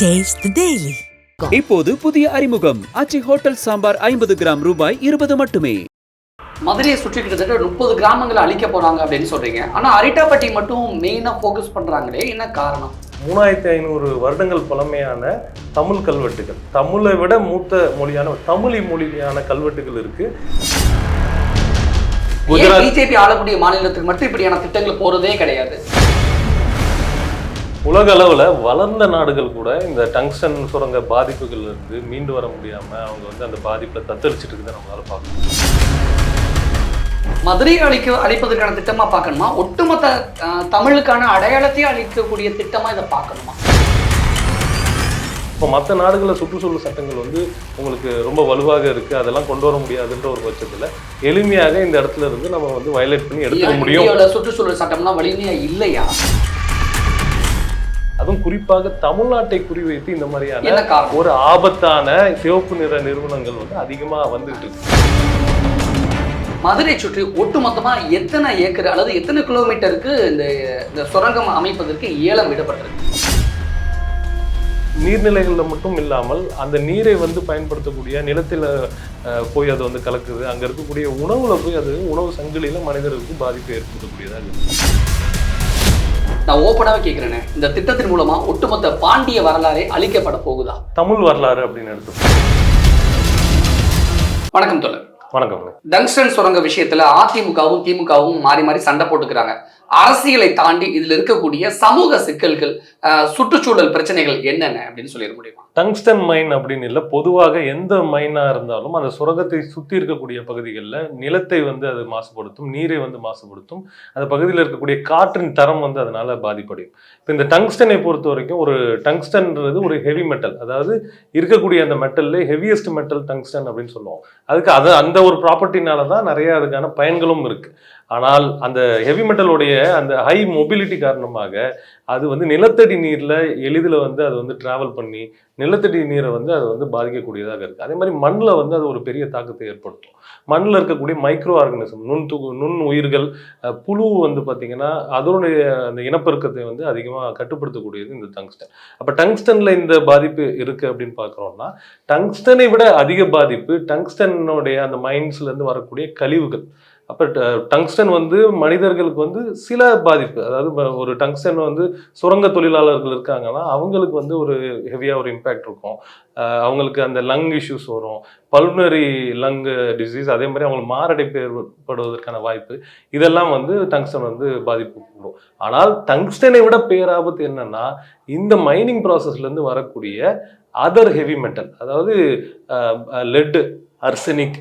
The Daily. இப்போது புதிய அறிமுகம். அச்சி ஹோட்டல் சாம்பார் ஐம்பது கிராம் ரூபாய் இருபது மட்டுமே. மதுரையை சுற்றி கிட்டத்தட்ட முப்பது கிராமங்களை அழிக்க போறாங்க அப்படின்னு சொல்றீங்க. ஆனா அரிட்டாப்பட்டி மட்டும் மெயினா ஃபோக்கஸ் பண்றாங்களே என்ன காரணம்? மூணாயிரத்தி ஐநூறு வருடங்கள் பழமையான தமிழ் கல்வெட்டுகள். தமிழை விட மூத்த மொழியான தமிழி மொழியான கல்வெட்டுகள் இருக்கு. குஜராத் பிஜேபி ஆளக்கூடிய மாநிலத்துக்கு மட்டும் இப்படியான திட்டங்கள் போறதே கிடையாது? உலக அளவில் வளர்ந்த நாடுகள் கூட இந்த டங்ஸ்டன் சுரங்க பாதிப்புகள் இருந்து மீண்டு வர முடியாம அவங்க வந்து அந்த பாதிப்பை தத்தளிச்சிட்டு இருக்கிறத நம்மளால பார்க்கணும் மதுரையை அழிக்க அழிப்பதற்கான திட்டமா பார்க்கணுமா? ஒட்டுமொத்த தமிழுக்கான அடையாளத்தையே அழிக்கக்கூடிய திட்டமா இதை பார்க்கணுமா? இப்போ மற்ற நாடுகளில் சுற்றுச்சூழல் சட்டங்கள் வந்து உங்களுக்கு ரொம்ப வலுவாக இருக்கு. அதெல்லாம் கொண்டு வர முடியாதுன்ற ஒரு பட்சத்தில் எளிமையாக இந்த இடத்துல இருந்து நம்ம வந்து வயலேட் பண்ணி எடுத்துக்க முடியும். சுற்றுச்சூழல் சட்டம்லாம் வலிமையா இல்லையா? அதுவும் குறிப்பாக தமிழ்நாட்டை குறிவைத்து இந்த மாதிரியான ஒரு ஆபத்தான சிவப்பு நிற நிறுவனங்கள் வந்து அதிகமா வந்துட்டு இருக்கு. மதுரை சுற்றி ஒட்டுமொத்தமா எத்தனை ஏக்கர் அல்லது எத்தனை கிலோமீட்டருக்கு இந்த இந்த சுரங்கம் அமைப்பதற்கு ஏலம் விடப்பட்டிருக்கு? நீர்நிலைகள்ல மட்டும் இல்லாமல் அந்த நீரை வந்து பயன்படுத்தக்கூடிய நிலத்துல போய் அது வந்து கலக்குது. அங்க இருக்கக்கூடிய உணவுல போய் அது உணவு சங்கிலியில மனிதர்களுக்கு பாதிப்பு ஏற்படுத்தக்கூடியதாக இருக்கு. நான் ஓப்பனாவே கேட்கிறேனே இந்த திட்டத்தின் மூலமா ஒட்டுமொத்த பாண்டிய வரலாறே அழிக்கப்பட போகுதா? தமிழ் வரலாறு அப்படின்னு எடுத்து வணக்கம் தோழர். வணக்கம். டங்ஸ்டன் சுரங்க விஷயத்துல அதிமுகவும் திமுகவும் மாறி மாறி சண்டை போட்டுக்கிறாங்க. அரசியலை தாண்டி இதில் இருக்கக்கூடிய சமூக சிக்கல்கள் சுற்றுச்சூழல் பிரச்சனைகள் என்னென்ன அப்படின்னு சொல்லிட முடியுமா? டங்ஸ்டன் மைன் அப்படின்னு இல்லை பொதுவாக எந்த மைனாக இருந்தாலும் அந்த சுரங்கத்தை சுற்றி இருக்கக்கூடிய பகுதிகளில் நிலத்தை வந்து அது மாசுபடுத்தும் நீரை வந்து மாசுபடுத்தும். அந்த பகுதியில் இருக்கக்கூடிய காற்றின் தரம் வந்து அதனால் பாதிப்படையும். இப்போ இந்த டங்ஸ்டனை பொறுத்த வரைக்கும் ஒரு டங்ஸ்டன்ன்றது ஒரு ஹெவி மெட்டல் அதாவது இருக்கக்கூடிய அந்த மெட்டல்ல ஹெவியஸ்ட் மெட்டல் டங்ஸ்டன் அப்படின்னு சொல்லுவோம். அதுக்கு அது அந்த ஒரு ப்ராப்பர்ட்டினால தான் நிறைய அதுக்கான பயன்களும் இருக்குது ஆனால் அந்த ஹெவி மெட்டலுடைய அந்த ஹை மொபிலிட்டி காரணமாக அது வந்து நிலத்தடி நீரில் எளிதில் வந்து அது வந்து டிராவல் பண்ணி நிலத்தடி நீரை வந்து அது வந்து பாதிக்கக்கூடியதாக இருக்குது அதே மாதிரி மண்ணில் வந்து அது ஒரு பெரிய தாக்கத்தை ஏற்படுத்தும். மண்ணில் இருக்கக்கூடிய மைக்ரோ ஆர்கனிசம் நுண் து நுண் உயிர்கள் புழு வந்து பார்த்திங்கன்னா அதனுடைய அந்த இனப்பெருக்கத்தை வந்து அதிகமாக கட்டுப்படுத்தக்கூடியது இந்த டங்ஸ்டன் அப்போ டங்ஸ்டனில் இந்த பாதிப்பு இருக்குது அப்படின்னு பார்க்குறோம்னா டங்ஸ்டனை விட அதிக பாதிப்பு டங்ஸ்டனுடைய அந்த மைன்ஸ்லேருந்து வரக்கூடிய கழிவுகள். அப்போ டங்ஸ்டன் வந்து மனிதர்களுக்கு வந்து சில பாதிப்பு. அதாவது ஒரு டங்ஸ்டன் வந்து சுரங்க தொழிலாளர்கள் இருக்காங்கன்னா அவங்களுக்கு வந்து ஒரு ஹெவியாக ஒரு இம்பேக்ட் இருக்கும். அவங்களுக்கு அந்த லங் இஷ்யூஸ் வரும். பல்னரி லங் டிசீஸ் அதே மாதிரி அவங்களுக்கு மாரடைப்பு ஏற்படுவதற்கான வாய்ப்பு. இதெல்லாம் வந்து டங்ஸ்டன் வந்து பாதிப்பு கூடும் ஆனால் டங்ஸ்டனை விட பேராபத்து என்னன்னா இந்த மைனிங் ப்ராசஸ்லேருந்து வரக்கூடிய அதர் ஹெவி மெட்டல் அதாவது lead arsenic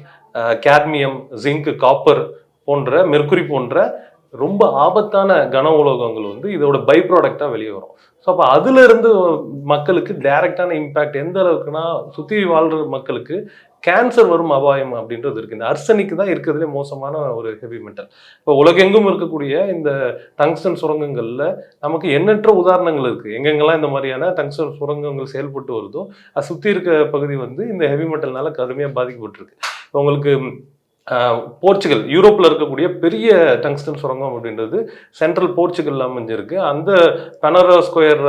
cadmium zinc copper போன்ற மெர்க்குரி போன்ற ரொம்ப ஆபத்தான கன உலோகங்கள் வந்து இதோட பை ப்ராடக்டாக வெளியே வரும். ஸோ அப்போ அதுலேருந்து மக்களுக்கு டைரக்டான இம்பேக்ட் எந்த அளவுக்குன்னா சுற்றி வாழ்கிற மக்களுக்கு கேன்சர் வரும் அபாயம் அப்படின்றது இருக்குது இந்த அர்சனிக்கு தான் இருக்கிறதுலே மோசமான ஒரு ஹெவி மெட்டல் இப்போ உலகெங்கும் இருக்கக்கூடிய இந்த டங்ஸ்டன் சுரங்கங்களில் நமக்கு எண்ணற்ற உதாரணங்கள் இருக்குது எங்கெங்கெல்லாம் இந்த மாதிரியான டங்ஸ்டன் சுரங்கங்கள் செயல்பட்டு வருதோ அது சுற்றி இருக்க பகுதி வந்து இந்த ஹெவி மெட்டல்னால கடுமையாக பாதிக்கப்பட்டிருக்கு. இப்போ உங்களுக்கு போர்ச்சுகல் யூரோப்பில் இருக்கக்கூடிய பெரிய டங்ஸ்டன் சுரங்கம் அப்படின்றது சென்ட்ரல் போர்ச்சுகல்ல அமைஞ்சிருக்கு. அந்த பெனரா ஸ்கொயர்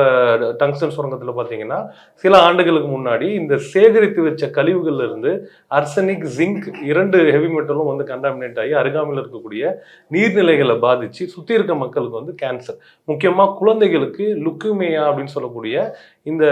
டங்ஸ்டன் சுரங்கத்தில் பார்த்தீங்கன்னா சில ஆண்டுகளுக்கு முன்னாடி இந்த சேகரித்து வச்ச கழிவுகள்ல இருந்து அர்சனிக் ஜிங்க் இரண்டு ஹெவி மெட்டலும் வந்து கண்டாமினேட் ஆகி அருகாமையில் இருக்கக்கூடிய நீர்நிலைகளை பாதிச்சு சுற்றி இருக்க மக்களுக்கு வந்து கேன்சர் முக்கியமாக குழந்தைகளுக்கு லுக்குமேயா அப்படின்னு சொல்லக்கூடிய இந்த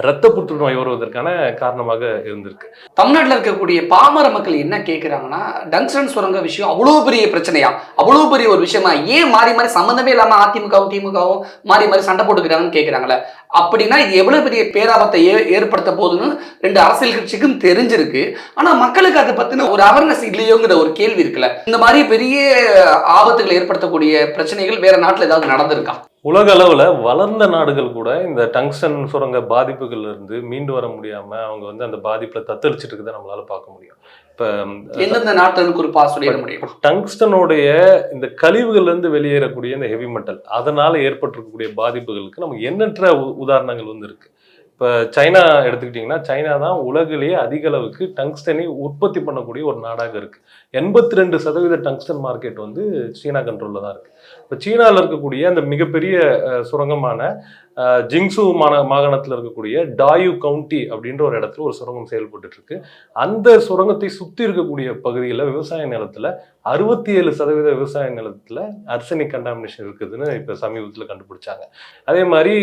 இரத்த புற்றுநோய் வருவதற்கான காரணமாக இருந்திருக்கு. தமிழ்நாட்டில் இருக்கக்கூடிய பாமர மக்கள் என்ன கேட்குறாங்கன்னா டங்ஸ்டன் சுரங்க விஷயம் அவ்வளோ பெரிய பிரச்சனையா? அவ்வளோ பெரிய ஒரு விஷயமா? ஏன் மாறி மாறி சம்மந்தமே இல்லாமல் அதிமுகவும் திமுகவும் மாறி மாறி சண்டை போட்டுக்கிறாங்கன்னு கேட்குறாங்களே அப்படின்னா இது எவ்வளோ பெரிய பேராபத்தை ஏ ஏற்படுத்த போகுதுன்னு ரெண்டு அரசியல் கட்சிக்கும் தெரிஞ்சிருக்கு. ஆனால் மக்களுக்கு அதை பற்றின ஒரு அவேர்னஸ் இல்லையோங்கிற ஒரு கேள்வி இருக்குல்ல. இந்த மாதிரி பெரிய ஆபத்துகளை ஏற்படுத்தக்கூடிய பிரச்சனைகள் வேற நாட்டில் ஏதாவது நடந்திருக்கா? உலக அளவில் வளர்ந்த நாடுகள் கூட இந்த டங்ஸ்டன் சுரங்க பாதிப்புகள்ல இருந்து மீண்டு வர முடியாம அவங்க வந்து அந்த பாதிப்புல தத்தளிச்சிட்டு இருக்கிறத நம்மளால பார்க்க முடியும். இப்போ எந்தெந்த நாட்டுன்னு குறிப்பா சொல்லிட முடியும்? டங்ஸ்டனுடைய இந்த கழிவுகள்ல இருந்து வெளியேறக்கூடிய இந்த ஹெவி மெட்டல் அதனால ஏற்பட்டிருக்கக்கூடிய பாதிப்புகளுக்கு நமக்கு எண்ணற்ற உதாரணங்கள் வந்து இருக்கு. இப்போ சைனா எடுத்துக்கிட்டிங்கன்னா சைனா தான் உலகிலேயே அதிக அளவுக்கு டங்ஸ்டனை உற்பத்தி பண்ணக்கூடிய ஒரு நாடாக இருக்கு. எண்பத்தி ரெண்டு சதவீத டங்ஸ்டன் மார்க்கெட் வந்து சீனா கண்ட்ரோலில் தான் இருக்கு. இப்போ சீனாவில் இருக்கக்கூடிய அந்த மிகப்பெரிய சுரங்கமான ஜிங்ஸு ஜிங்சு மான மாகாணத்தில் இருக்கக்கூடிய டாயு கவுண்டி அப்படின்ற ஒரு இடத்துல ஒரு சுரங்கம் செயல்பட்டு இருக்கு. அந்த சுரங்கத்தை சுற்றி இருக்கக்கூடிய பகுதியில் விவசாய நிலத்தில் அறுபத்தி ஏழு சதவீத விவசாய நிலத்தில் அர்சனிக் கண்டாமினேஷன் இருக்குதுன்னு இப்போ சமீபத்தில் கண்டுபிடிச்சாங்க. அதே மாதிரி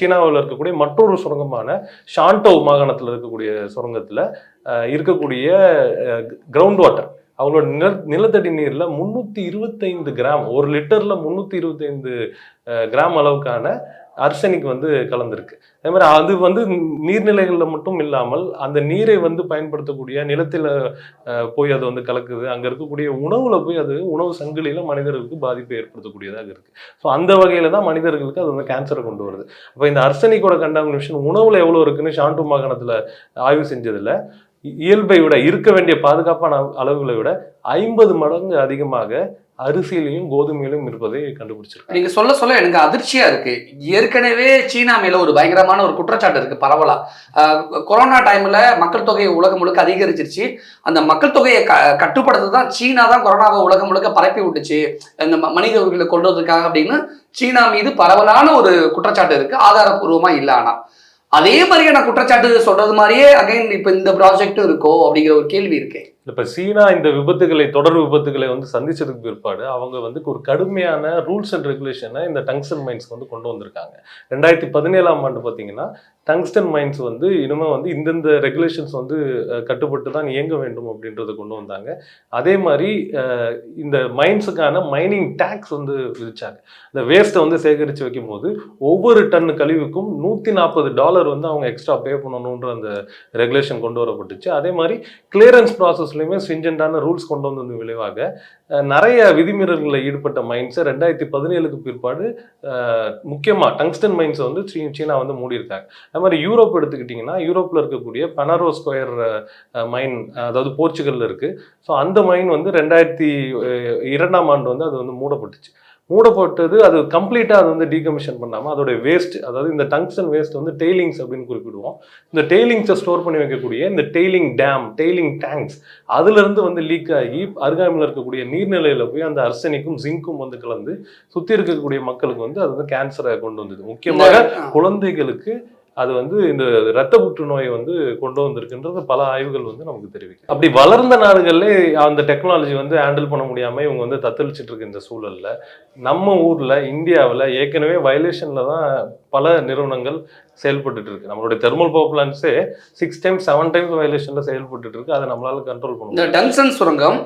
சீனாவில் இருக்கக்கூடிய மற்றொரு சுரங்கமான ஷாண்டோ மாகாணத்தில் இருக்கக்கூடிய சுரங்கத்தில் இருக்கக்கூடிய கிரவுண்ட் வாட்டர் அவங்களோட நில நிலத்தடி நீரில் முந்நூற்றி இருபத்தைந்து கிராம் ஒரு லிட்டரில் முந்நூற்றி இருபத்தைந்து கிராம் அளவுக்கான அர்சனிக் வந்து கலந்துருக்கு. அதே மாதிரி அது வந்து நீர்நிலைகளில் மட்டும் இல்லாமல் அந்த நீரை வந்து பயன்படுத்தக்கூடிய நிலத்தில் போய் அது வந்து கலக்குது. அங்கே இருக்கக்கூடிய உணவில் போய் அது உணவு சங்கிலியில் மனிதர்களுக்கு பாதிப்பை ஏற்படுத்தக்கூடியதாக இருக்குது ஸோ அந்த வகையில் தான் மனிதர்களுக்கு அது வந்து கேன்சரை கொண்டு வருது. அப்போ இந்த அர்சனிக்கோட கண்டாமினேஷன் உணவில் எவ்வளோ இருக்குன்னு ஷாண்டு மாகாணத்தில் ஆய்வு செஞ்சதுல இயல்பை விட இருக்க வேண்டிய பாதுகாப்பான அளவு- அளவுகளை விட ஐம்பது மடங்கு அதிகமாக அரிசியிலையும் கோதுமையிலும் இருப்பதை கண்டுபிடிச்சிருக்கு நீங்க சொல்ல சொல்ல எனக்கு அதிர்ச்சியா இருக்கு. ஏற்கனவே சீனா மேல ஒரு பயங்கரமான ஒரு குற்றச்சாட்டு இருக்கு பரவலா. ஆஹ் கொரோனா டைம்ல மக்கள் தொகை உலகம் முழுக்க அதிகரிச்சிருச்சு. அந்த மக்கள் தொகையை க கட்டுப்படுத்த தான் சீனா தான் கொரோனாவை உலகம் முழுக்க பரப்பி விட்டுச்சு. இந்த ம- மனித கொண்டு வந்திருக்காங்க அப்படின்னு சீனா மீது பரவலான ஒரு குற்றச்சாட்டு இருக்கு ஆதாரப்பூர்வமா இல்ல ஆனா. அதே மாதிரியான குற்றச்சாட்டு சொல்றது மாதிரியே அகைன் இப்ப இந்த ப்ராஜெக்டும் இருக்கோ அப்படிங்கிற ஒரு கேள்வி இருக்கேன் இப்போ சீனா இந்த விபத்துகளை தொடர் விபத்துகளை வந்து சந்திச்சதுக்கு பிற்பாடு அவங்க வந்து ஒரு கடுமையான ரூல்ஸ் அண்ட் ரெகுலேஷனை இந்த டங்ஸ்டன் மைன்ஸ்க்கு வந்து கொண்டு வந்திருக்காங்க. ரெண்டாயிரத்தி பதினேழாம் ஆண்டு பார்த்தீங்கன்னா டங்ஸ்டன் மைன்ஸ் வந்து இனிமேல் வந்து இந்தந்த ரெகுலேஷன்ஸ் வந்து கட்டுப்பட்டு தான் இயங்க வேண்டும் அப்படின்றத கொண்டு வந்தாங்க. அதே மாதிரி இந்த மைன்ஸுக்கான மைனிங் டேக்ஸ் வந்து விதிச்சாங்க. இந்த வேஸ்ட்டை வந்து சேகரித்து வைக்கும் போது ஒவ்வொரு டன் கழிவுக்கும் நூற்றி நாற்பது டாலர் வந்து அவங்க எக்ஸ்ட்ரா பே பண்ணணுன்ற அந்த ரெகுலேஷன் கொண்டு வரப்பட்டுச்சு. அதே மாதிரி கிளியரன்ஸ் ப்ராசஸ்லையுமே ஸ்விஞ்சண்டான ரூல்ஸ் கொண்டு வந்தது விளைவாக நிறைய விதிமீறல்களில் ஈடுபட்ட மைன்ஸை ரெண்டாயிரத்தி பதினேழுக்கு பிற்பாடு முக்கியமாக டங்ஸ்டன் மைன்ஸை வந்து சீ- சீனா வந்து மூடியிருக்காங்க. அது மாதிரி யூரோப் எடுத்துக்கிட்டிங்கன்னா யூரோப்பில் இருக்கக்கூடிய பனரோ ஸ்கொயர் மைன் அதாவது போர்ச்சுகல்ல இருக்குது ஸோ அந்த மைன் வந்து ரெண்டாயிரத்தி இரண்டாம் ஆண்டு வந்து அது வந்து மூடப்பட்டுச்சு. மூடப்பட்டது அது கம்ப்ளீட்டாக அது வந்து டீகமிஷன் பண்ணாமல் அதோட வேஸ்ட் அதாவது இந்த டங்ஸ்டன் வேஸ்ட் வந்து டெய்லிங்ஸ் அப்படின்னு குறிப்பிடுவோம். இந்த டெய்லிங்ஸை ஸ்டோர் பண்ணி வைக்கக்கூடிய இந்த டெய்லிங் டேம் டெய்லிங் டேங்க்ஸ் அதுலேருந்து வந்து லீக் ஆகி அருகாமையில் இருக்கக்கூடிய நீர்நிலையில் போய் அந்த அர்சனிக்கும் ஜிங்க்கும் வந்து கலந்து சுற்றி இருக்கக்கூடிய மக்களுக்கு வந்து அது வந்து கேன்சரை கொண்டு வந்தது. முக்கியமாக குழந்தைகளுக்கு அது வந்து இந்த இரத்த புற்றுநோயை வந்து கொண்டு வந்திருக்குன்றது பல ஆய்வுகள் வந்து நமக்கு தெரிவிக்கும் அப்படி வளர்ந்த நாடுகள்ல அந்த டெக்னாலஜி வந்து ஹேண்டில் பண்ண முடியாம இவங்க வந்து தத்தளிச்சிட்டு இருக்க இந்த சூழல்ல நம்ம ஊர்ல இந்தியாவில் ஏற்கனவே வயலேஷன்ல தான் பல நிறுவனங்கள் செயல்பட்டுட்டு இருக்கு. நம்மளுடைய தெர்மல் பவர் பிளான்ஸே சிக்ஸ் டைம்ஸ் செவன் டைம்ஸ் வயலேஷன்ல செயல்பட்டுட்டு இருக்கு. அதை நம்மளால கண்ட்ரோல் பண்ண இந்த டங்சன் சுரங்கம்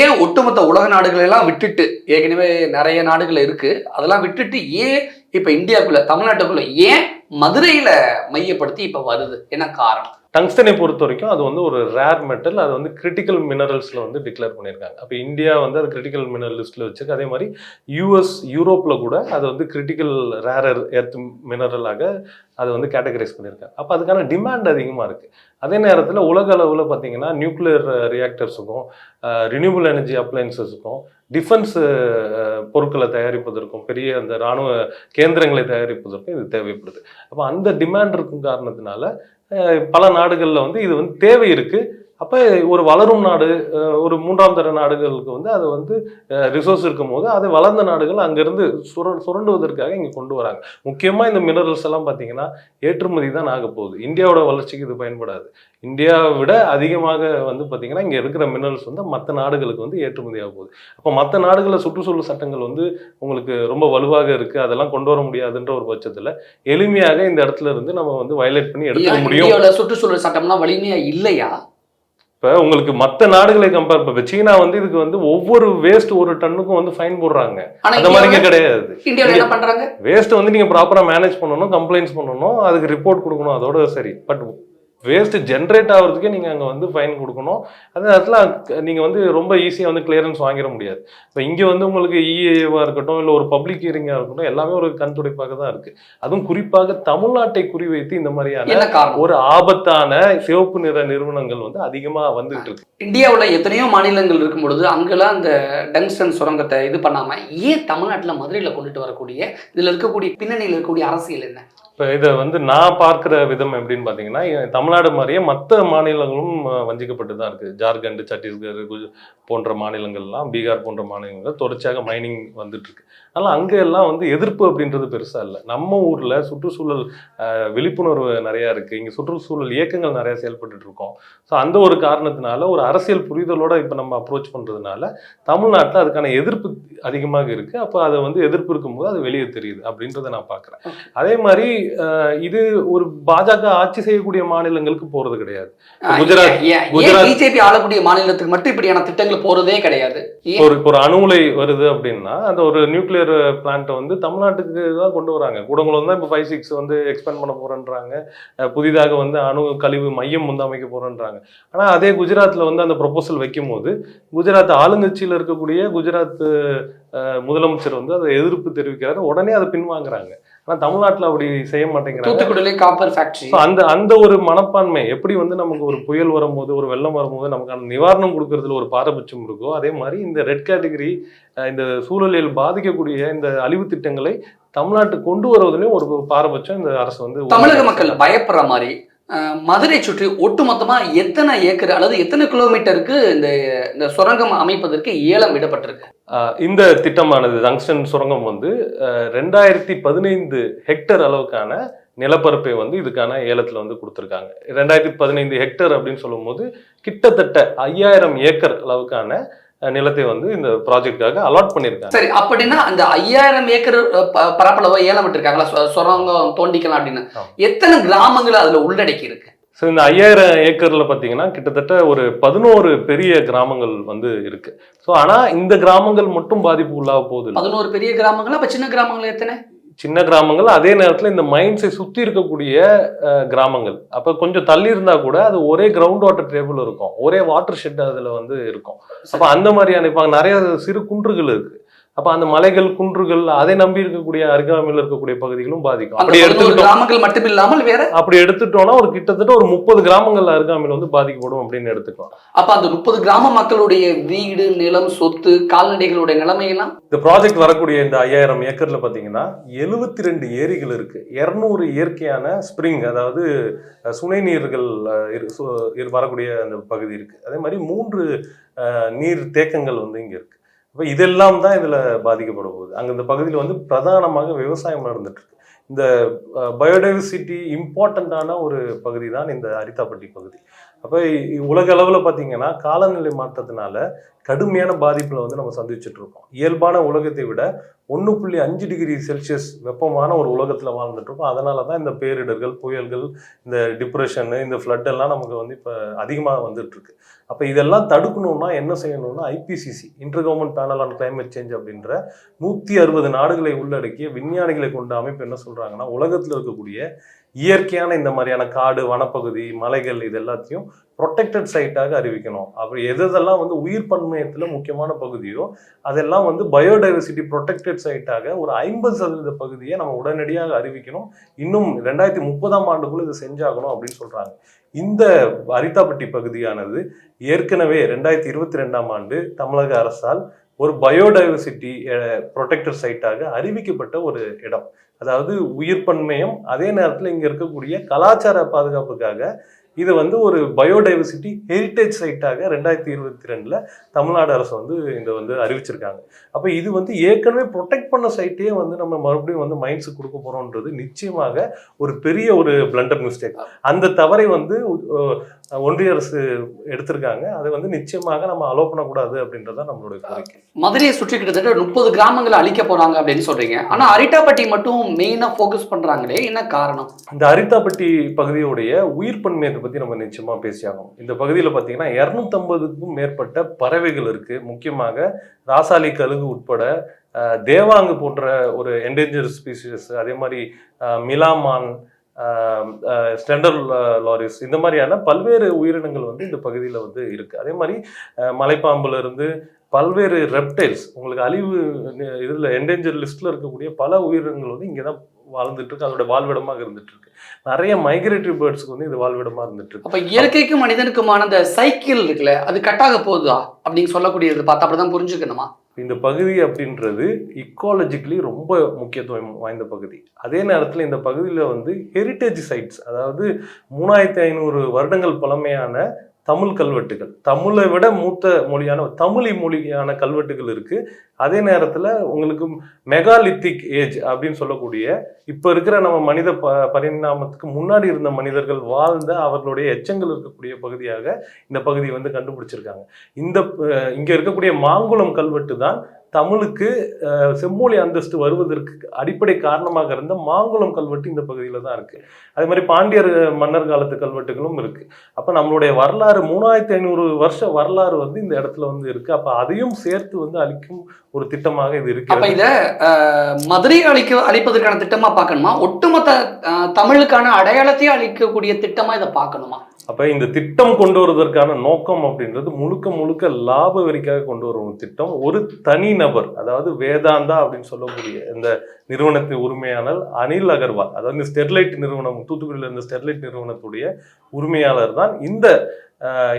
ஏன் ஒட்டுமொத்த உலக நாடுகளை எல்லாம் விட்டுட்டு ஏற்கனவே நிறைய நாடுகள் இருக்கு அதெல்லாம் விட்டுட்டு ஏன் இப்ப இந்தியாக்குள்ள தமிழ்நாட்டுக்குள்ள ஏன் மதுரையில மையப்படுத்தி இப்ப வருது? என்ன காரணம்? டங்ஸ்டனை பொறுத்த வரைக்கும் அது வந்து ஒரு ரேர் மெட்டல் அது வந்து கிரிட்டிக்கல் மினரல்ஸில் வந்து டிக்ளேர் பண்ணியிருக்காங்க. அப்போ இந்தியா வந்து அது கிரிட்டிக்கல் மினரல் லிஸ்ட்டில் வச்சுருக்கு. அதே மாதிரி யூஎஸ் யூரோப்பில் கூட அது வந்து கிரிட்டிக்கல் ரேர் எர்த் மினரலாக அதை வந்து கேட்டகரைஸ் பண்ணியிருக்காங்க. அப்போ அதுக்கான டிமாண்ட் அதிகமாக இருக்குது அதே நேரத்தில் உலக அளவில் பார்த்தீங்கன்னா நியூக்ளியர் ரியாக்டர்ஸுக்கும் ரினியூபிள் எனர்ஜி அப்ளைன்சஸுக்கும் டிஃபென்ஸ் பொருட்களை தயாரிப்பதற்கும் பெரிய அந்த இராணுவ கேந்திரங்களை தயாரிப்பதற்கும் இது தேவைப்படுது. அப்போ அந்த டிமாண்ட் இருக்கும் காரணத்தினால பல நாடுகளில் வந்து இது வந்து தேவை இருக்குது அப்போ ஒரு வளரும் நாடு ஒரு மூன்றாம் தர நாடுகளுக்கு வந்து அது வந்து ரிசோர்ஸ் இருக்கும் போது அது வளர்ந்த நாடுகள் அங்கேருந்து சுர சுரண்டுவதற்காக இங்கே கொண்டு வராங்க. முக்கியமாக இந்த மினரல்ஸ் எல்லாம் பார்த்தீங்கன்னா ஏற்றுமதி தான் ஆக போகுது. இந்தியாவோட வளர்ச்சிக்கு இது பயன்படாது. இந்தியாவை விட அதிகமாக வந்து பார்த்தீங்கன்னா இங்கே இருக்கிற மினரல்ஸ் வந்து மற்ற நாடுகளுக்கு வந்து ஏற்றுமதி ஆக போகுது. அப்போ மற்ற நாடுகளில் சுற்றுச்சூழல் சட்டங்கள் வந்து உங்களுக்கு ரொம்ப வலுவாக இருக்குது அதெல்லாம் கொண்டு வர முடியாதுன்ற ஒரு பட்சத்தில் எளிமையாக இந்த இடத்துல இருந்து நம்ம வந்து வயலேட் பண்ணி எடுத்துக்க ஏன் முடியும். சுற்றுச்சூழல் சட்டம்லாம் வலிமையா இல்லையா? இப்போ உங்களுக்கு மற்ற நாடுகளை கம்பேர் இப்போ சீனா வந்து இதுக்கு வந்து ஒவ்வொரு வேஸ்ட் ஒரு டன்னுக்கும் வந்து ஃபைன் போடுறாங்க. அந்த மாதிரி இங்க இந்தியாவுல- கிடையாது வேஸ்ட் வந்து நீங்க ப்ராப்பரா மேனேஜ் பண்ணணும் கம்ப்ளைண்ட்ஸ் பண்ணணும் அதுக்கு ரிப்போர்ட் கொடுக்கணும் அதோட சரி. பட் வேஸ்ட் ஜென்ரேட் ஆகிறதுக்கே நீங்க அங்க வந்து ஃபைன் கொடுக்கணும். அந்த நேரத்துல அங்க- நீங்க வந்து ரொம்ப ஈஸியா வந்து கிளியரன்ஸ் வாங்கிட முடியாது. இப்போ இங்க வந்து உங்களுக்கு இஏவா இருக்கட்டும் இல்ல ஒரு பப்ளிக் ஹியரிங்கா இருக்கட்டும் எல்லாமே ஒரு கண் துடைப்பாக தான் இருக்கு. அதுவும் குறிப்பாக தமிழ்நாட்டை குறிவைத்து இந்த மாதிரியான ஒரு ஆபத்தான சிவப்பு நிற நிறுவனங்கள் வந்து அதிகமா வந்துகிட்டு இருக்கு. இந்தியாவுல எத்தனையோ மாநிலங்கள் இருக்கும் பொழுது அங்கெல்லாம் அந்த டங்ஸ்டன் சுரங்கத்தை இது பண்ணாம ஏன் தமிழ்நாட்டுல மதுரையில கொண்டுட்டு வரக்கூடிய இதுல இருக்கக்கூடிய பின்னணியில் இருக்கக்கூடிய அரசியல் என்ன? இப்போ இதை வந்து நான் பார்க்குற விதம் எப்படின்னு பார்த்தீங்கன்னா தமிழ்நாடு மாதிரியே மற்ற மாநிலங்களும் வஞ்சிக்கப்பட்டு தான் இருக்குது ஜார்க்கண்ட் சத்தீஸ்கர் போன்ற மாநிலங்கள்லாம் பீகார் போன்ற மாநிலங்கள் தொடர்ச்சியாக மைனிங் வந்துட்டு இருக்கு அதனால் அங்கே எல்லாம் வந்து எதிர்ப்பு அப்படின்றது பெருசாக இல்லை. நம்ம ஊரில் சுற்றுச்சூழல் விழிப்புணர்வு நிறையா இருக்குது இங்கே சுற்றுச்சூழல் இயக்கங்கள் நிறையா செயல்பட்டுட்டு இருக்கோம் ஸோ அந்த ஒரு காரணத்தினால ஒரு அரசியல் புரிதலோட இப்போ நம்ம அப்ரோச் பண்ணுறதுனால தமிழ்நாட்டில் அதுக்கான எதிர்ப்பு அதிகமாக இருக்குது அப்போ அதை வந்து எதிர்ப்பு இருக்கும்போது அது வெளியே தெரியுது அப்படின்றத நான் பார்க்குறேன் அதே மாதிரி இது ஒரு பாஜக ஆட்சி செய்யக்கூடிய மாநிலங்களுக்கு போறது கிடையாது. குஜராத் குஜராத் பிஜேபி ஆளக்கூடிய மாநிலத்துக்கு மட்டும் இப்படியான திட்டங்கள் போறதே கிடையாது? ஒரு ஒரு அணு உலை வருது அப்படின்னா அந்த ஒரு நியூக்ளியர் பிளான்ட்டை வந்து தமிழ்நாட்டுக்கு தான் கொண்டு வராங்க. கூடங்குளம் தான் இப்போ ஃபைவ் சிக்ஸ் வந்து எக்ஸ்பேண்ட் பண்ண போறேன்றாங்க. புதிதாக வந்து அணு கழிவு மையம் வந்து அமைக்க போறேன்றாங்க. ஆனா அதே குஜராத்ல வந்து அந்த ப்ரொபோசல் வைக்கும் போது குஜராத் ஆளுங்கட்சியில் இருக்கக்கூடிய குஜராத் முதலமைச்சர் வந்து அதை எதிர்ப்பு தெரிவிக்கிறாரு. உடனே அதை பின்வாங்குறாங்க. ஆனா தமிழ்நாட்டுல அப்படி செய்ய மாட்டேங்கிறாங்க. தூத்துக்குடியிலே காப்பர் ஃபேக்டரி So, அந்த அந்த ஒரு மனப்பான்மை எப்படி வந்து நமக்கு ஒரு புயல் வரும்போது ஒரு வெள்ளம் வரும்போது நமக்கான நிவாரணம் கொடுக்கறதுல ஒரு பாரபட்சம் இருக்கோ அதே மாதிரி இந்த ரெட் கேட்டகரி இந்த சூழலில் பாதிக்கக்கூடிய இந்த அழிவு திட்டங்களை தமிழ்நாட்டுக்கு கொண்டு வருவதிலும் ஒரு பாரபட்சம் இந்த அரசு வந்து தமிழக மக்கள் பயப்படுற மாதிரி மதுரை சுற்றி ஒட்டுமொத்தமாக எத்தனை ஏக்கர் அல்லது எத்தனை கிலோமீட்டருக்கு இந்த இந்த சுரங்கம் அமைப்பதற்கு ஏலம் விடப்பட்டிருக்கு இந்த திட்டமானது ஜங்ஷன் சுரங்கம் வந்து ரெண்டாயிரத்தி பதினைந்து ஹெக்டர் அளவுக்கான நிலப்பரப்பை வந்து இதுக்கான ஏலத்தில் வந்து கொடுத்துருக்காங்க. ரெண்டாயிரத்தி பதினைந்து ஹெக்டர் அப்படின்னு சொல்லும்போது கிட்டத்தட்ட ஐயாயிரம் ஏக்கர் அளவுக்கான நிலத்தை வந்து இந்த ப்ராஜெக்டுக்காக அலாட் பண்ணியிருக்காங்க. சரி அப்படின்னா அந்த ஐயாயிரம் ஏக்கர் பரப்பளவை ஏலம் விட்டுருக்காங்களா? சுரங்கம் தோண்டிக்கலாம் அப்படின்னு. எத்தனை கிராமங்கள் அதுல உள்ளடக்கி இருக்கு? ஸோ இந்த ஐயாயிரம் ஏக்கர்ல பார்த்தீங்கன்னா கிட்டத்தட்ட ஒரு பதினோரு பெரிய கிராமங்கள் வந்து இருக்கு. ஸோ ஆனா இந்த கிராமங்கள் மட்டும் பாதிப்பு உள்ளாக போகுது பதினோரு பெரிய கிராமங்கள்? அப்ப சின்ன கிராமங்கள் எத்தனை? சின்ன கிராமங்கள் அதே நேரத்தில் இந்த மைன்ஸை சுற்றி இருக்கக்கூடிய கிராமங்கள். அப்போ கொஞ்சம் தள்ளி இருந்தால் கூட அது ஒரே கிரவுண்ட் வாட்டர் டேபிள் இருக்கும். ஒரே வாட்டர் ஷெட் அதில் வந்து இருக்கும். அப்போ அந்த மாதிரியான இப்போ நிறைய சிறு குன்றுகள் இருக்குது அப்போ அந்த மலைகள் குன்றுகள் அதை நம்பி இருக்கக்கூடிய அருகாமையில் இருக்கக்கூடிய பகுதிகளும் பாதிக்கும். அப்படி எடுத்துக்கிட்டோம் கிராமங்கள் மட்டுமில்லாமல் வேற? அப்படி எடுத்துட்டோம்னா ஒரு கிட்டத்தட்ட ஒரு முப்பது கிராமங்கள் அருகாமையில் வந்து பாதிக்கப்படும் அப்படின்னு எடுத்துக்கலாம். அப்ப அந்த முப்பது கிராம மக்களுடைய வீடு நிலம் சொத்து கால்நடைகளுடைய நிலைமையெல்லாம்? இந்த ப்ராஜெக்ட் வரக்கூடிய இந்த ஐயாயிரம் ஏக்கர்ல பாத்தீங்கன்னா எழுபத்தி ரெண்டு ஏரிகள் இருக்கு. இருநூறு இயற்கையான ஸ்ப்ரிங் அதாவது சுனை நீர்கள் வரக்கூடிய அந்த பகுதி இருக்கு. அதே மாதிரி மூன்று நீர் தேக்கங்கள் வந்து இங்க இருக்கு. அப்ப இதெல்லாம் தான் இதுல பாதிக்கப்பட போகுது. அங்க இந்த பகுதியில் வந்து பிரதானமாக விவசாயம் நடந்துட்டு இருக்கு இந்த பயோடைவர்சிட்டி இம்பார்ட்டண்ட்டான ஒரு பகுதி தான் இந்த அரித்தாப்பட்டி பகுதி. அப்போ உலக அளவில் பார்த்தீங்கன்னா காலநிலை மாற்றத்தினால கடுமையான பாதிப்பில் வந்து நம்ம சந்திச்சுட்டு இருக்கோம். இயல்பான உலகத்தை விட ஒன்று புள்ளி அஞ்சு டிகிரி செல்சியஸ் வெப்பமான ஒரு உலகத்தில் வாழ்ந்துட்டு இருக்கோம். அதனால தான் இந்த பேரிடர்கள் புயல்கள் இந்த டிப்ரெஷனு இந்த ஃப்ளட்டெல்லாம் எல்லாம் நமக்கு வந்து இப்போ அதிகமாக வந்துட்டு இருக்கு. அப்போ இதெல்லாம் தடுக்கணும்னா என்ன செய்யணும்னா IPCC inter government panel on climate change அப்படின்ற நூற்றி அறுபது நாடுகளை உள்ளடக்கிய விஞ்ஞானிகளை கொண்ட அமைப்பு என்ன சொல்கிறாங்கன்னா உலகத்தில் இருக்கக்கூடிய இயற்கையான இந்த மாதிரியான காடு வனப்பகுதி மலைகள் இது எல்லாத்தையும் ப்ரொடெக்டட் சைட்டாக அறிவிக்கணும். அப்புறம் எது எதெல்லாம் வந்து உயிர் பன்மையத்தில் முக்கியமான பகுதியோ அதெல்லாம் வந்து பயோடைவர்சிட்டி ப்ரொடெக்டட் சைட்டாக ஒரு ஐம்பது சதவீத பகுதியை நம்ம உடனடியாக அறிவிக்கணும். இன்னும் ரெண்டாயிரத்தி முப்பதாம் ஆண்டுக்குள்ளே இதை செஞ்சாகணும் அப்படின்னு சொல்கிறாங்க இந்த அரித்தாப்பட்டி பகுதியானது ஏற்கனவே ரெண்டாயிரத்தி இருபத்தி ரெண்டாம் ஆண்டு தமிழக அரசால் ஒரு பயோடைவர்சிட்டி ப்ரொடெக்டர் சைட்டாக அறிவிக்கப்பட்ட ஒரு இடம். அதாவது உயிர் பன்மையம் அதே நேரத்தில் இங்கே இருக்கக்கூடிய கலாச்சார பாதுகாப்புக்காக இது வந்து ஒரு பயோடைவர்சிட்டி ஹெரிட்டேஜ் சைட்டாக ரெண்டாயிரத்தி இருபத்தி ரெண்டில் தமிழ்நாடு அரசு வந்து இதை வந்து அறிவிச்சிருக்காங்க. அப்போ இது வந்து ஏற்கனவே ப்ரொடெக்ட் பண்ண சைட்டையே வந்து நம்ம மறுபடியும் வந்து மைண்ட்ஸுக்கு கொடுக்க போகிறோன்றது நிச்சயமாக ஒரு பெரிய ஒரு பிளண்டர் மிஸ்டேக் அந்த தவறை வந்து ஒன்றிய அரசு எடுத்திருக்காங்க. அதை வந்து நிச்சயமாக நம்ம அலோ பண்ணக்கூடாது அப்படின்றத நம்மளுடைய கோரிக்கை. மதுரையை சுற்றி கிட்டத்தட்ட முப்பது கிராமங்களை அழிக்க போறாங்க அப்படின்னு சொல்றீங்க. ஆனா அரிட்டாப்பட்டி மட்டும் மெயினா ஃபோக்கஸ் பண்றாங்களே என்ன காரணம்? இந்த அரித்தாப்பட்டி பகுதியுடைய உயிர் பன்மையத்தை பத்தி நம்ம நிச்சயமா பேசியாகணும். இந்த பகுதியில் பார்த்தீங்கன்னா இரநூத்தம்பதுக்கும் மேற்பட்ட பறவைகள் இருக்கு. முக்கியமாக ராசாலி கழுகு உட்பட தேவாங்கு போன்ற ஒரு என்டேஞ்சர் ஸ்பீசிஸ் அதே மாதிரி மிலாமான் ஸ்டெண்டர் லாரிஸ் இந்த மாதிரியான பல்வேறு உயிரினங்கள் வந்து இந்த பகுதியில் வந்து இருக்கு. அதே மாதிரி மலைப்பாம்புலேருந்து மலைப்பாம்புல இருந்து பல்வேறு ரெப்டைல்ஸ் உங்களுக்கு அழிவு இதில் என்டேஞ்சர் லிஸ்ட்ல இருக்கக்கூடிய பல உயிரினங்கள் வந்து இங்கே தான் வாழ்ந்துட்டு இருக்கு. அதோட வாழ்விடமாக இருந்துட்டு இருக்கு. நிறைய மைக்ரேட்டரி பேர்ட்ஸ்க்கு வந்து இது வாழ்விடமா இருந்துட்டு இருக்கு. அப்ப இயற்கைக்கும் மனிதனுக்குமான அந்த சைக்கிள் இருக்குல்ல அது கட்டாக போகுதா? அப்படின்னு சொல்லக்கூடியது பார்த்தா அப்படிதான் புரிஞ்சுக்கணுமா? இந்த பகுதி அப்படின்றது இக்காலஜிக்கலி ரொம்ப முக்கியத்துவம் வாய்ந்த பகுதி. அதே நேரத்தில் இந்த பகுதியில் வந்து ஹெரிட்டேஜ் சைட்ஸ் அதாவது மூணாயிரத்தி ஐநூறு வருடங்கள் பழமையான தமிழ் கல்வெட்டுகள். தமிழை விட மூத்த மொழியான தமிழி மொழியான கல்வெட்டுகள் இருக்கு. அதே நேரத்தில் உங்களுக்கு மெகாலித்திக் ஏஜ் அப்படின்னு சொல்லக்கூடிய இப்போ இருக்கிற நம்ம மனித ப பரிணாமத்துக்கு முன்னாடி இருந்த மனிதர்கள் வாழ்ந்த அவர்களுடைய எச்சங்கள் இருக்கக்கூடிய பகுதியாக இந்த பகுதியை வந்து கண்டுபிடிச்சிருக்காங்க. இந்த இங்கே இங்க இருக்கக்கூடிய மாங்குளம் கல்வெட்டு தான் தமிழுக்கு செம்மொழி அந்தஸ்து வருவதற்கு அடிப்படை காரணமாக இருந்த மாங்குளம் கல்வெட்டு இந்த பகுதியில் தான் இருக்குது அதே மாதிரி பாண்டியர் மன்னர் காலத்து கல்வெட்டுகளும் இருக்குது அப்போ நம்மளுடைய வரலாறு மூணாயிரத்தி ஐநூறு வருஷ வரலாறு வந்து இந்த இடத்துல வந்து இருக்குது அப்போ அதையும் சேர்த்து வந்து அழிக்கும் ஒரு திட்டமாக இது இருக்கு அப்போ இதை மதுரையை அழிக்க அழிப்பதற்கான திட்டமாக பார்க்கணுமா? ஒட்டுமொத்த தமிழுக்கான அடையாளத்தையே அழிக்கக்கூடிய திட்டமாக இதை பார்க்கணுமா? அப்போ இந்த திட்டம் கொண்டு வருவதற்கான நோக்கம் அப்படின்றது முழுக்க முழுக்க லாப வரிக்காக கொண்டு வரும் திட்டம். ஒரு தனி நபர் அதாவது வேதாந்தா அப்படின்னு சொல்லக்கூடிய இந்த நிறுவனத்தின் உரிமையாளர் அனில் அகர்வால் அதாவது இந்த ஸ்டெர்லைட் நிறுவனம் தூத்துக்குடியில் இருந்த ஸ்டெர்லைட் நிறுவனத்துடைய உரிமையாளர் தான். இந்த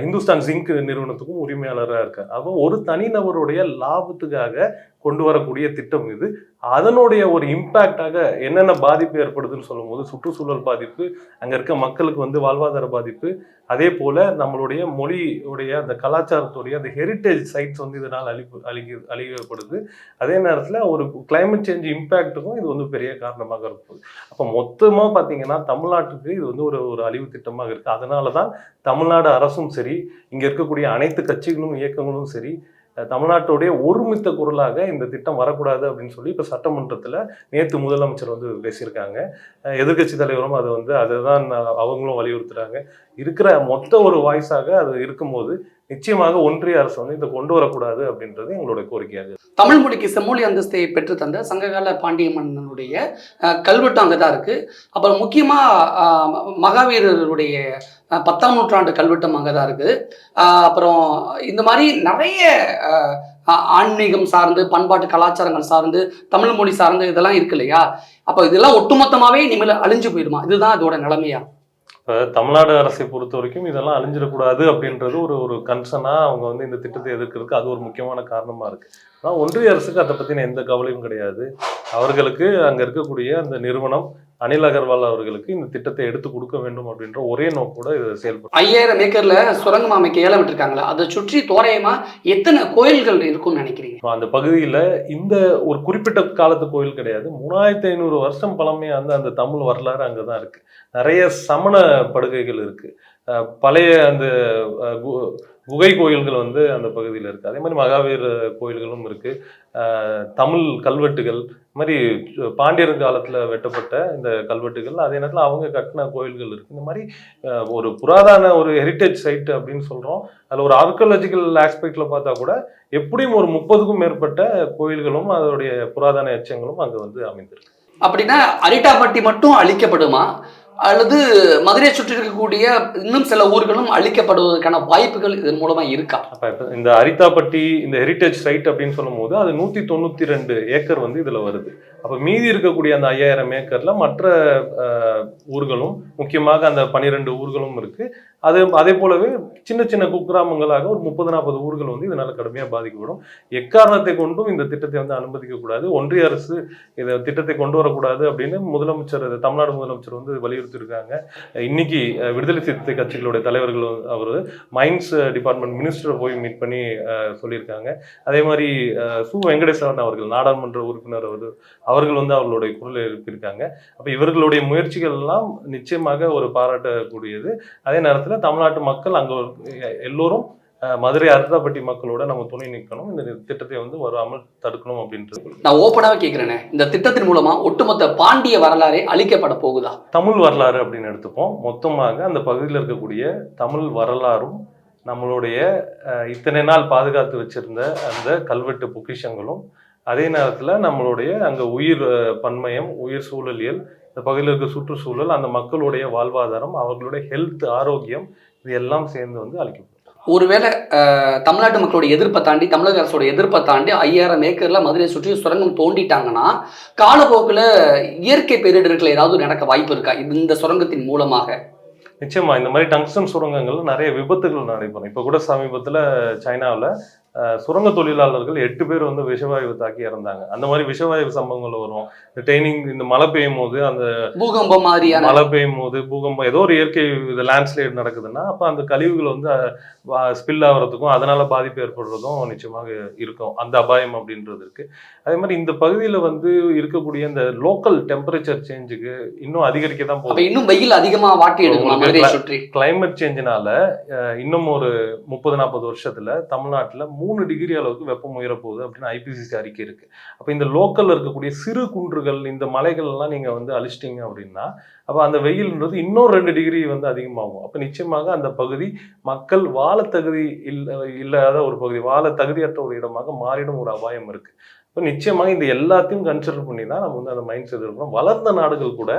இந்துஸ்தான் ஜிங்க் நிறுவனத்துக்கும் உரிமையாளராக இருக்கார். அப்போ ஒரு தனிநபருடைய லாபத்துக்காக கொண்டு வரக்கூடிய திட்டம் இது. அதனுடைய ஒரு இம்பேக்டாக என்னென்ன பாதிப்பு ஏற்படுதுன்னு சொல்லும்போது சுற்றுச்சூழல் பாதிப்பு அங்க இருக்க மக்களுக்கு வந்து வாழ்வாதார பாதிப்பு அதே போல் நம்மளுடைய மொழியுடைய அந்த கலாச்சாரத்துடைய அந்த ஹெரிட்டேஜ் சைட்ஸ் வந்து இதனால் அழிப்பு அழிக்க அழிக்கப்படுது. அதே நேரத்தில் ஒரு கிளைமேட் சேஞ்ச் இம்பேக்ட்டுக்கும் இது வந்து பெரிய காரணமாக இருக்குது அப்போ மொத்தமாக பார்த்தீங்கன்னா தமிழ்நாட்டுக்கு இது வந்து ஒரு ஒரு அழிவு திட்டமாக இருக்குது அதனால தான் தமிழ்நாடு அரசும் சரி இங்கே இருக்கக்கூடிய அனைத்து கட்சிகளும் இயக்கங்களும் சரி தமிழ்நாட்டுடைய ஒருமித்த குரலாக இந்த திட்டம் வரக்கூடாது அப்படின்னு சொல்லி இப்போ சட்டமன்றத்தில் நேற்று முதலமைச்சர் வந்து பேசியிருக்காங்க. எதிர்கட்சி எதிர்க்கட்சி தலைவரும் அது வந்து அதை தான் அவங்களும் வலியுறுத்துறாங்க. இருக்கிற மொத்த ஒரு வாய்ஸாக அது இருக்கும்போது நிச்சயமாக ஒன்றிய அரசு வந்து இதை கொண்டு வரக்கூடாது அப்படின்றது எங்களுடைய கோரிக்கையாக தமிழ் மொழிக்கு செம்மொழி அந்தஸ்தை பெற்று தந்த சங்ககால பாண்டிய மன்னனுடைய அஹ், கல்வெட்டு அங்கே தான் இருக்கு. அப்புறம் முக்கியமாக மகாவீரருடைய பத்தாம் நூற்றாண்டு கல்வெட்டும் அங்கே தான் இருக்குது அஹ், அப்புறம் இந்த மாதிரி நிறைய ஆன்மீகம் சார்ந்து பண்பாட்டு கலாச்சாரங்கள் சார்ந்து தமிழ் மொழி சார்ந்து இதெல்லாம் இருக்கு இல்லையா? அப்போ இதெல்லாம் ஒட்டுமொத்தமாகவே இனிமேல் அழிஞ்சு போயிடுமா? இதுதான் இதோட நிலைமையா? இப்போ தமிழ்நாடு அரசை பொறுத்த வரைக்கும் இதெல்லாம் அழிஞ்சிடக்கூடாது அப்படின்றது ஒரு ஒரு கன்சர்னாக அவங்க வந்து இந்த திட்டத்தை எதிர்க்கிறதுக்கு அது ஒரு முக்கியமான காரணமாக இருக்குது ஆனால் ஒன்றிய அரசுக்கு அதை பற்றின எந்த கவலையும் கிடையாது. அவர்களுக்கு அங்கே இருக்கக்கூடிய அந்த நிறுவனம் அனில் அகர்வால் அவர்களுக்கு இந்த திட்டத்தை எடுத்து கொடுக்க வேண்டும் அப்படின்ற ஒரே நோக்கோட இதை செயல்படும் ஐயாயிரம் ஏக்கர்ல சுரங்கம் அமைக்க ஏலம் விட்டுருக்காங்களா? அதை சுற்றி தோராயமா எத்தனை கோயில்கள் இருக்கும்னு நினைக்கிறீங்க? அந்த பகுதியில் இந்த ஒரு குறிப்பிட்ட காலத்து கோயில் கிடையாது. மூணாயிரத்தி ஐநூறு வருஷம் பழமையாக அந்த அந்த தமிழ் வரலாறு அங்கே தான் இருக்குது நிறைய சமண படுகைகள் இருக்குது பழைய அந்த குகை கோயில்கள் வந்து அந்த பகுதியில் இருக்குது அதே மாதிரி மகாவீர் கோயில்களும் இருக்குது தமிழ் கல்வெட்டுகள் இது மாதிரி பாண்டியர் காலத்தில் வெட்டப்பட்ட இந்த கல்வெட்டுகள் அதே நேரத்தில் அவங்க கட்டின கோயில்கள் இருக்குது இந்த மாதிரி ஒரு புராதான ஒரு ஹெரிட்டேஜ் சைட் அப்படின்னு சொல்கிறோம் அதில் ஒரு ஆர்கியாலஜிக்கல் ஆஸ்பெக்டில் பார்த்தா கூட எப்படியும் ஒரு முப்பதுக்கும் மேற்பட்ட கோயில்களும் அதோடைய புராதன எச்சங்களும் அங்கே வந்து அமைந்திருக்கு. அப்படின்னா அரிட்டாப்பட்டி மட்டும் அழிக்கப்படுமா? அல்லது மதுரையை சுற்றி இருக்கக்கூடிய இன்னும் சில ஊர்களும் அழிக்கப்படுவதற்கான வாய்ப்புகள் இதன் மூலமா இருக்கா? இந்த அரித்தாப்பட்டி இந்த ஹெரிட்டேஜ் சைட் அப்படின்னு சொல்லும்போது அது நூத்தி தொண்ணூத்தி ரெண்டு ஏக்கர் வந்து இதுல வருது. அப்ப மீதி இருக்கக்கூடிய அந்த ஐயாயிரம் ஏக்கர்ல மற்ற ஊர்களும் முக்கியமாக அந்த பனிரெண்டு ஊர்களும் இருக்கு. அது அதே போலவே சின்ன சின்ன குக்கிராமங்களாக ஒரு முப்பது நாற்பது ஊர்கள் வந்து இதனால் கடுமையாக பாதிக்கப்படும். எக்காரணத்தை கொண்டும் இந்த திட்டத்தை வந்து அனுமதிக்கக்கூடாது. ஒன்றிய அரசு இந்த திட்டத்தை கொண்டு வரக்கூடாது அப்படின்னு முதலமைச்சர் தமிழ்நாடு முதலமைச்சர் வந்து வலியுறுத்தியிருக்காங்க. இன்னைக்கு விடுதலை சிறுத்தை கட்சிகளுடைய தலைவர்கள் அவர் மைன்ஸ் டிபார்ட்மெண்ட் மினிஸ்டரை போய் மீட் பண்ணி சொல்லியிருக்காங்க. அதே மாதிரி சு. வெங்கடேஸ்வரன் அவர்கள் நாடாளுமன்ற உறுப்பினர் அவர் அவர்கள் வந்து அவர்களுடைய குரல் எழுப்பியிருக்காங்க. அப்போ இவர்களுடைய முயற்சிகள் எல்லாம் நிச்சயமாக ஒரு பாராட்டக்கூடியது. அதே நேரத்தில் தமிழ்நாட்டு மக்கள் அங்க எல்லோரும் மதுரை அருத்தாப்பட்டி மக்களோட நம்ம துணை நிற்கணும் இந்த திட்டத்தை வந்து வராமல் தடுக்கணும் அப்படின்றது. நான் ஓப்பனாவே கேட்கிறேனே இந்த திட்டத்தின் மூலமா ஒட்டுமொத்த பாண்டிய வரலாறே அழிக்கப்பட போகுதா? தமிழ் வரலாறு அப்படின்னு எடுத்துப்போம். மொத்தமாக அந்த பகுதியில் இருக்கக்கூடிய தமிழ் வரலாறும் நம்மளுடைய இத்தனை நாள் பாதுகாத்து வச்சிருந்த அந்த கல்வெட்டு பொக்கிஷங்களும் அதே நேரத்தில் நம்மளுடைய அங்கே உயிர் பன்மயம் உயிர் சூழலியல் இந்த பகுதியில் இருக்க சுற்றுச்சூழல் அந்த மக்களுடைய வாழ்வாதாரம் அவர்களுடைய ஹெல்த் ஆரோக்கியம் இது எல்லாம் சேர்ந்து வந்து அளிக்கப்படும் ஒருவேளை தமிழ்நாட்டு மக்களோட எதிர்ப்பை தாண்டி தமிழக அரசோட எதிர்ப்பை தாண்டி ஐயாயிரம் ஏக்கர்ல மதுரையை சுற்றி சுரங்கம் தோண்டிட்டாங்கன்னா காலப்போக்கில் இயற்கை பேரிடர்கள் ஏதாவது நடக்க வாய்ப்பு இருக்கா? இந்த சுரங்கத்தின் மூலமாக. நிச்சயமா இந்த மாதிரி டங்ஸ்டன் சுரங்கங்கள்ல நிறைய விபத்துகள் நடைபெறும். இப்போ கூட சமீபத்தில் சைனாவில் சுரங்க தொழிலாளர்கள் எட்டு பேர் வந்து விஷவாயு தாக்கி இறந்தாங்க. அந்த மாதிரி விஷவாயு சம்பவங்கள் வரும். இந்த ட்ரைனிங் இந்த மழை பெய்யும் போது அந்த பூகம்பம் மாதிரியான மழை பெய்யும் போது பூகம்பம் ஏதோ ஒரு இயற்கை லேண்ட்ஸ்லைட் நடக்குதுன்னா அப்போ அந்த கழிவுகள் வந்து ஸ்பில் ஆகிறதுக்கும் அதனால பாதிப்பு ஏற்படுறதும் நிச்சயமாக இருக்கும். அந்த அபாயம் அப்படின்றது இருக்கு. அதே மாதிரி இந்த பகுதியில் வந்து இருக்கக்கூடிய இந்த லோக்கல் டெம்பரேச்சர் சேஞ்சுக்கு இன்னும் அதிகரிக்க தான் போகுது. இன்னும் வெயில் அதிகமா வாட்டி எடுக்குமா கிளைமேட் சேஞ்சினால இன்னும் ஒரு முப்பது நாற்பது வருஷத்துல தமிழ்நாட்டுல மூணு டிகிரி அளவுக்கு வெப்பம் உயரப்போகுது அப்படின்னு ஐபிசிசி அறிக்கை இருக்கு. அப்போ இந்த லோக்கல்ல இருக்கக்கூடிய சிறு குன்றுகள் இந்த மலைகள் எல்லாம் நீங்க வந்து அழிச்சிட்டிங்க அப்படின்னா அப்போ அந்த வெயில்ன்றது இன்னும் ரெண்டு டிகிரி வந்து அதிகமாகும். அப்போ நிச்சயமாக அந்த பகுதி மக்கள் வாழ தகுதி இல்லை இல்லாத ஒரு பகுதி வாழ தகுதியற்ற ஒரு இடமாக மாறிடும் ஒரு அபாயம் இருக்கு. இப்போ நிச்சயமாக இந்த எல்லாத்தையும் கன்சிடர் பண்ணி தான் நம்ம வந்து அந்த மைண்ட் செட் இருக்கணும். வளர்ந்த நாடுகள் கூட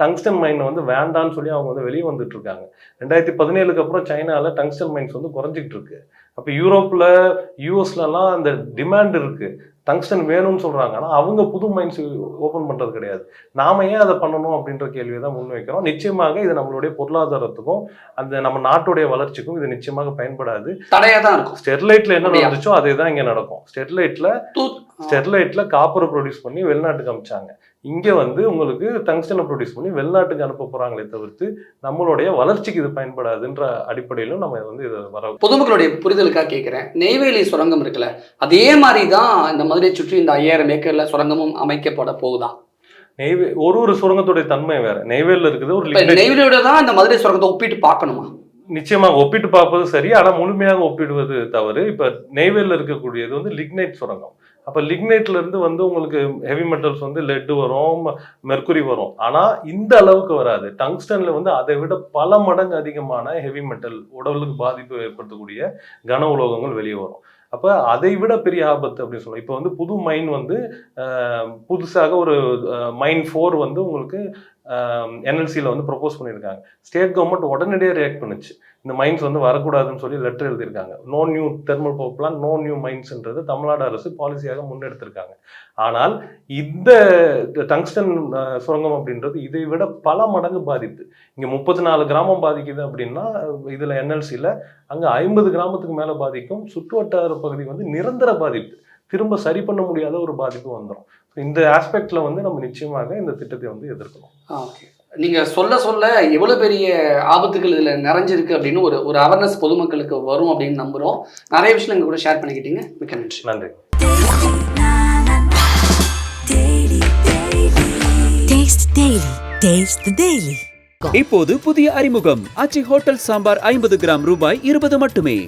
டங்ஸ்டன் மைனை வந்து வேண்டான்னு சொல்லி அவங்க வந்து வெளியே வந்துட்டு இருக்காங்க. ரெண்டாயிரத்தி பதினேழுக்கு அப்புறம் சைனால டங்ஸ்டன் மைன்ஸ் வந்து குறைஞ்சிக்கிட்டு இருக்கு. அப்போ யூரோப்ல யூஎஸ்லலாம் அந்த டிமாண்ட் இருக்கு. டங்ஸ்டன் வேணும்னு சொல்றாங்க. ஆனால் அவங்க புது மைன்ஸ் ஓப்பன் பண்றது கிடையாது. நாம ஏன் அதை பண்ணணும் அப்படின்ற கேள்வியை தான் முன்வைக்கிறோம் நிச்சயமாக இது நம்மளுடைய பொருளாதாரத்துக்கும் அந்த நம்ம நாட்டுடைய வளர்ச்சிக்கும் இது நிச்சயமாக பயன்படாது. தடையா தான் இருக்கும். ஸ்டெர்லைட்ல என்ன? நடந்துச்சோ அதே தான் இங்க நடக்கும். ஸ்டெர்லைட்ல தூ- ஸ்டெர்லைட்ல காப்பரை ப்ரொடியூஸ் பண்ணி வெளிநாட்டுக்கு அனுப்பிச்சாங்க இங்க வந்து உங்களுக்கு டங்ஸ்டனை ப்ரொடியூஸ் பண்ணி வெளிநாட்டுக்கு அனுப்ப போறாங்களே தவிர்த்து நம்மளுடைய வளர்ச்சிக்கு இது பயன்படாதுன்ற அடிப்படையிலும் நம்ம வந்து இதை வர பொதுமக்களுடைய புரிதலுக்காக கேட்கிறேன் நெய்வேலி சுரங்கம் இருக்குல்ல அதே மாதிரி தான் இந்த மதுரையை சுற்றி இந்த ஐயாயிரம் ஏக்கர்ல சுரங்கமும் அமைக்கப்பட போகுதா நெய்வே ஒரு ஒரு சுரங்கத்துடைய தன்மை வேற. நெய்வேலியில் இருக்குது ஒரு நெய்வேலியோட தான் இந்த மதுரை சுரங்கத்தை ஒப்பிட்டு பார்க்கணுமா? நிச்சயமாக ஒப்பிட்டு பார்ப்பது சரி ஆனா முழுமையாக ஒப்பிடுவது தவறு. இப்ப நெய்வேலியில் இருக்கக்கூடியது வந்து லிக்னைட் சுரங்கம். அப்போ லிக்னைட்லேருந்து வந்து உங்களுக்கு ஹெவி மெட்டல்ஸ் வந்து லெட்டு வரும் மெர்க்குரி வரும். ஆனால் இந்த அளவுக்கு வராது. டங்ஸ்டனில் வந்து அதை விட பல மடங்கு அதிகமான ஹெவி மெட்டல் உடலுக்கு பாதிப்பு ஏற்படுத்தக்கூடிய கன உலோகங்கள் வெளியே வரும். அப்போ அதை விட பெரிய ஆபத்து அப்படின்னு சொல்லலாம். இப்போ வந்து புது மைன் வந்து புதுசாக ஒரு மைன் ஃபோர் வந்து உங்களுக்கு என்எல்சியில் வந்து ப்ரொப்போஸ் பண்ணியிருக்காங்க. ஸ்டேட் கவர்மெண்ட் உடனடியாக ரியாக்ட் பண்ணுச்சு. இந்த மைன்ஸ் வந்து வரக்கூடாதுன்னு சொல்லி லெட்டர் எழுதியிருக்காங்க. No new thermal power plant no new மைன்ஸ்ன்றது Tamil Nadu அரசு பாலிசியாக முன்னெடுத்திருக்காங்க. ஆனால் இந்த டங்ஸ்டன் சுரங்கம் அப்படின்றது இதை விட பல மடங்கு பாதிப்பு. இங்கே முப்பத்தி நாலு கிராமம் பாதிக்குது அப்படின்னா இதில் என்எல்சியில் அங்கே ஐம்பது கிராமத்துக்கு மேலே பாதிக்கும். சுற்றுவட்டார பகுதி வந்து நிரந்தர பாதிப்பு. திரும்ப சரி பண்ண முடியாத ஒரு பாதிப்பு வந்துடும் இந்த ஆஸ்பெக்டில் வந்து நம்ம நிச்சயமாக இந்த திட்டத்தை வந்து எதிர்க்கணும். ஓகே நீங்க சொல்ல சொல்ல எவ்வளவு பெரிய ஆபத்துகள் இதுல நிறைஞ்சிருக்கு அப்படின்னு ஒரு ஒரு அவேர்னஸ் பொதுமக்களுக்கு வரும் அப்படின்னு நம்புறோம். நிறைய விஷயம் எங்க கூட ஷேர் பண்ணிக்கிட்டீங்க. மிக்க நன்றி. நன்றி. Taste Daily. Taste the Daily. இப்போது புதிய அறிமுகம். ஆச்சி ஹோட்டல் சாம்பார் ஐம்பது கிராம் ரூபாய் இருபது மட்டுமே.